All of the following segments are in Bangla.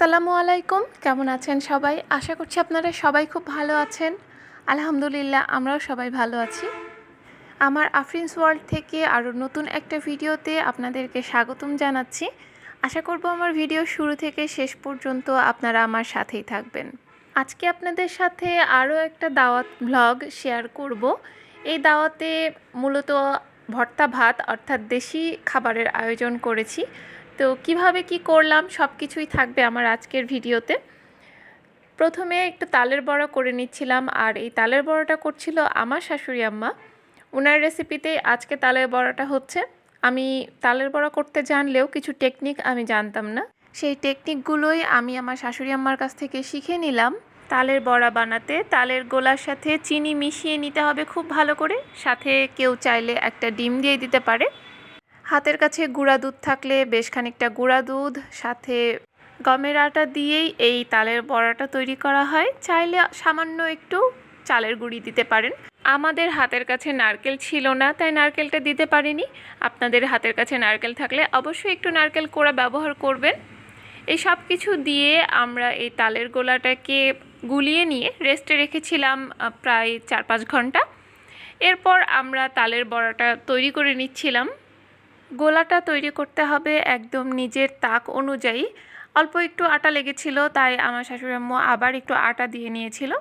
আসসালামু আলাইকুম। কেমন আছেন সবাই? আশা করছি আপনারা সবাই খুব ভালো আছেন। আলহামদুলিল্লাহ, আমরাও সবাই ভালো আছি। আমার আফরিন্স ওয়ার্ল্ড থেকে আরও নতুন একটা ভিডিওতে আপনাদেরকে স্বাগতম জানাচ্ছি। আশা করব আমার ভিডিও শুরু থেকে শেষ পর্যন্ত আপনারা আমার সাথেই থাকবেন। আজকে আপনাদের সাথে আরও একটা দাওয়াত ব্লগ শেয়ার করব। এই দাওয়াতে মূলত ভর্তা ভাত অর্থাৎ দেশি খাবারের আয়োজন করেছি। তো কীভাবে কি করলাম সব কিছুই থাকবে আমার আজকের ভিডিওতে। প্রথমে একটু তালের বড়া করে নিচ্ছিলাম আর এই তালের বড়াটা করছিল আমার শাশুড়ি আম্মা। ওনার রেসিপিতে আজকে তালের বড়াটা হচ্ছে। আমি তালের বড়া করতে জানলেও কিছু টেকনিক আমি জানতাম না। সেই টেকনিকগুলোই আমি আমার শাশুড়ি আম্মার কাছ থেকে শিখে নিলাম। তালের বড়া বানাতে তালের গোলার সাথে চিনি মিশিয়ে নিতে হবে খুব ভালো করে। সাথে কেউ চাইলে একটা ডিম দিয়ে দিতে পারে। হাতের কাছে গুঁড়া দুধ থাকলে বেশ খানিকটা গুঁড়া দুধ, সাথে গমের আটা দিয়েই এই তালের বড়াটা তৈরি করা হয়। চাইলে সামান্য একটু চালের গুঁড়ি দিতে পারেন। আমাদের হাতের কাছে নারকেল ছিল না, তাই নারকেলটা দিতে পারিনি। আপনাদের হাতের কাছে নারকেল থাকলে অবশ্যই একটু নারকেল কোড়া ব্যবহার করবেন। এই সব কিছু দিয়ে আমরা এই তালের গোলাটাকে গুলিয়ে নিয়ে রেস্টে রেখেছিলাম প্রায় চার পাঁচ ঘণ্টা। এরপর আমরা তালের বড়াটা তৈরি করে নিচ্ছিলাম। গোলাটা তৈরি করতে হবে একদম নিজের তাক অনুযায়ী। অল্প একটু আটা লেগেছিল, তাই আমার শাশুড়ি আম্মু আবার একটু আটা দিয়ে নিয়েছিল।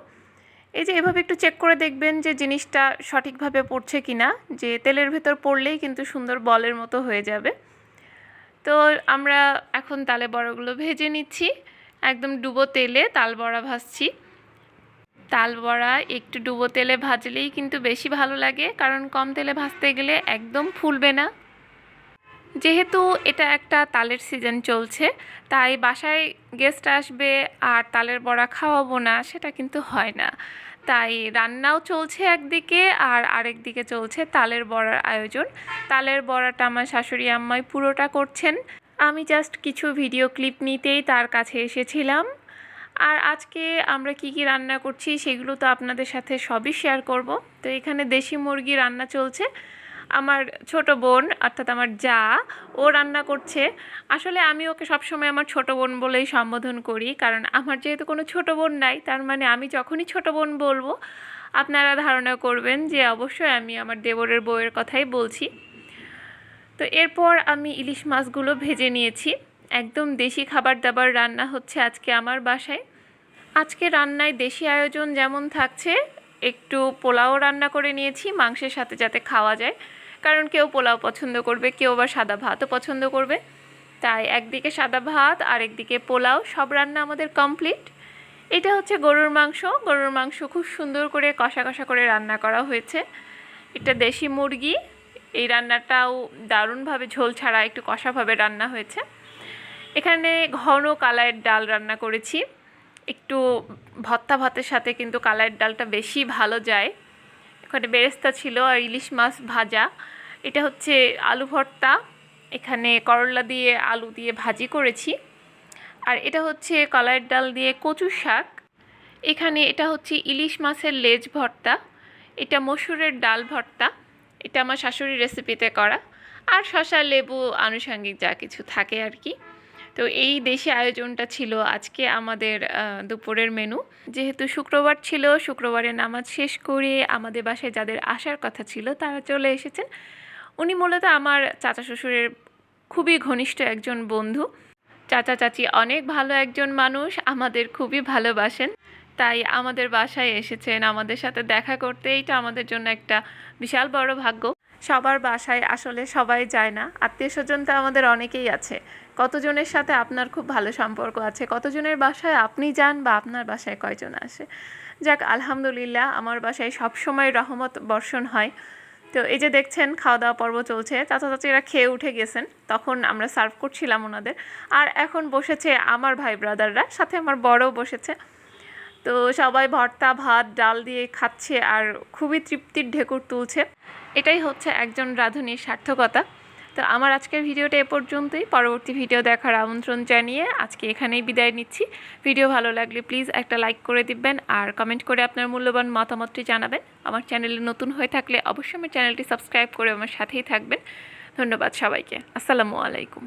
এই যে এভাবে একটু চেক করে দেখবেন যে জিনিসটা সঠিকভাবে পড়ছে কি না যে তেলের ভেতর পড়লেই কিন্তু সুন্দর বলের মতো হয়ে যাবে। তো আমরা এখন তালে বড়াগুলো ভেজে নিচ্ছি। একদম ডুবো তেলে তাল বড়া ভাজছি। তাল বড়া একটু ডুবো তেলে ভাজলেই কিন্তু বেশি ভালো লাগে, কারণ কম তেলে ভাজতে গেলে একদম ফুলবে না। যেহেতু এটা একটা তালের সিজন চলছে, তাই বাসায় গেস্ট আসবে আর তালের বড়া খাওয়াবো না, সেটা কিন্তু হয় না। তাই রান্নাও চলছে একদিকে আর আরেক দিকে চলছে তালের বড়ার আয়োজন। তালের বড়াটা আমার শাশুড়ি আম্মাই পুরোটা করছেন। আমি জাস্ট কিছু ভিডিও ক্লিপ নিতেই তার কাছে এসেছিলাম। আর আজকে আমরা কি কি রান্না করছি সেগুলো তো আপনাদের সাথে সবই শেয়ার করব। তো এখানে দেশি মুরগি রান্না চলছে। আমার ছোট বোন, অর্থাৎ আমার যা, ও রান্না করছে। আসলে আমি ওকে সবসময় আমার ছোট বোন বলেই সম্বোধন করি, কারণ আমার যেহেতু কোনো ছোট বোন নাই, তার মানে আমি যখনই ছোট বোন বলব, আপনারা ধারণা করবেন যে অবশ্যই আমি আমার দেবরের বউয়ের কথাই বলছি। তো এরপর আমি ইলিশ মাছগুলো ভেজে নিয়েছি। একদম দেশি খাবার দাবার রান্না হচ্ছে আজকে আমার বাসায়। আজকে রান্নায় দেশি আয়োজন যেমন থাকছে, একটু পোলাও রান্না করে নিয়েছি, মাংসের সাথে যাতে খাওয়া যায়। কারণ কেউ পোলাও পছন্দ করবে, কেউ বা সাদা ভাতও পছন্দ করবে। তাই একদিকে সাদা ভাত আর একদিকে পোলাও, সব রান্না আমাদের কমপ্লিট। এটা হচ্ছে গরুর মাংস। গরুর মাংস খুব সুন্দর করে কষা কষা করে রান্না করা হয়েছে। এটা দেশি মুরগি। এই রান্নাটাও দারুণভাবে ঝোল ছাড়া একটু কষাভাবে রান্না হয়েছে। এখানে ঘন কালাইয়ের ডাল রান্না করেছি। একটু ভত্তা ভাতের সাথে কিন্তু কালাইয়ের ডালটা বেশি ভালো যায়। এখানে বেরেস্তা ছিল আর ইলিশ মাছ ভাজা। এটা হচ্ছে আলু ভর্তা। এখানে করলা দিয়ে আলু দিয়ে ভাজি করেছি। আর এটা হচ্ছে কলাইয়ের ডাল দিয়ে কচু শাক। এখানে এটা হচ্ছে ইলিশ মাছের লেজ ভর্তা। এটা মসুরের ডাল ভর্তা। এটা আমার শাশুড়ির রেসিপিতে করা। আর শশা, লেবু, আনুষঙ্গিক যা কিছু থাকে আর কি। তো এই দেশি আয়োজনটা ছিল আজকে আমাদের দুপুরের মেনু যেহেতু শুক্রবার ছিল শুক্রবারে নামাজ শেষ করে আমাদের বাসায় যাদের আসার কথা ছিল তারা চলে এসেছেন। উনি মূলত আমার চাচা শ্বশুরের খুবই ঘনিষ্ঠ একজন বন্ধু। চাচা চাচি অনেক ভালো একজন মানুষ, আমাদের খুবই ভালোবাসেন। তাই আমাদের বাসায় এসেছেন, আমাদের সাথে দেখা করতে। এইটা আমাদের জন্য একটা বিশাল বড় ভাগ্য। সবার বাসায় আসলে সবাই যায় না। আত্মীয় স্বজন তো আমাদের অনেকেই আছে। কতজনের সাথে আপনার খুব ভালো সম্পর্ক আছে? কতজনের বাসায় আপনি যান বা আপনার বাসায় কয়জন আসে? যাক, আলহামদুলিল্লাহ আমার বাসায় সবসময় রহমত বর্ষণ হয়। তো এই যে দেখছেন খাওয়া দাওয়া পর্ব চলছে। চাচা চাচিরা খেয়ে উঠে গেছেন। তখন আমরা সার্ভ করছিলাম ওনাদের। আর এখন বসেছে আমার ভাই ব্রাদাররা সাথে আমার বড়ও বসেছে। তো সবাই ভর্তা, ভাত, ডাল দিয়ে খাচ্ছে আর খুবই তৃপ্তির ঢেকুর তুলছে। এটাই হচ্ছে একজন রাঁধুনির সার্থকতা। তো আমার আজকের ভিডিওটা এ পর্যন্তই। পরবর্তী ভিডিও দেখার আমন্ত্রণ জানিয়ে আজকে এখানেই বিদায় নিচ্ছি। ভিডিও ভালো লাগলে প্লিজ একটা লাইক করে দিবেন আর কমেন্ট করে আপনার মূল্যবান মতামতটি জানাবেন। আমার চ্যানেলে নতুন হয়ে থাকলে অবশ্যই আমার চ্যানেলটি সাবস্ক্রাইব করে আমার সাথেই থাকবেন। ধন্যবাদ সবাইকে। আসসালামু আলাইকুম।